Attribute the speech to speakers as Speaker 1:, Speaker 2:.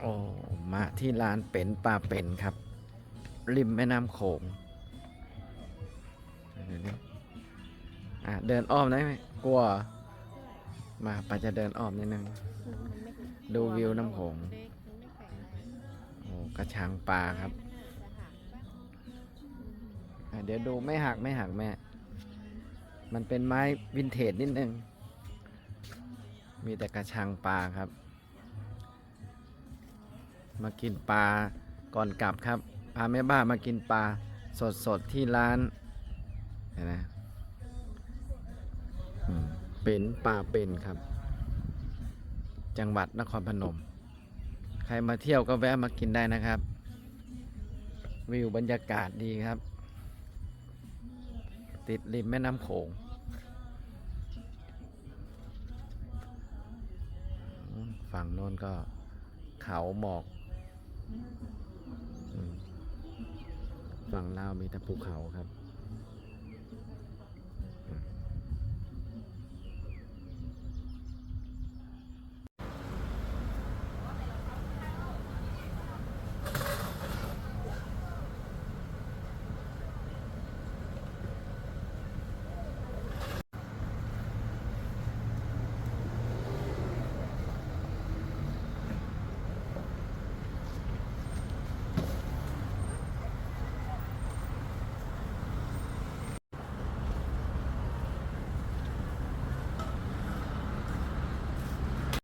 Speaker 1: โอ้มาที่ร้านเป็นปลาเป็นครับ ริมแม่น้ำโขงเดี๋ยวอะเดินอ้อมได้ไหมกลัว มาปาจะเดินอ้อมนิดนึง ดูวิวน้ำโขงโอ้กระชังปลาครับอะเดี๋ยวดูไม่หักไม่หักแม่ มันเป็นไม้วินเทจนิดนึง มีแต่กระชังปลาครับ มากินปลาก่อนกลับครับพาแม่บ้านมากินปลาสดสดๆที่ร้านเห็นไหมเป็นปลาเป็นครับ จังหวัดนครพนม ใครมาเที่ยวก็แวะมากินได้นะครับ วิวบรรยากาศดีครับ ติดริมแม่น้ำโขงฝั่งโน้นก็เขาหมอก ฝั่งลาวมีแต่ภูเขาครับ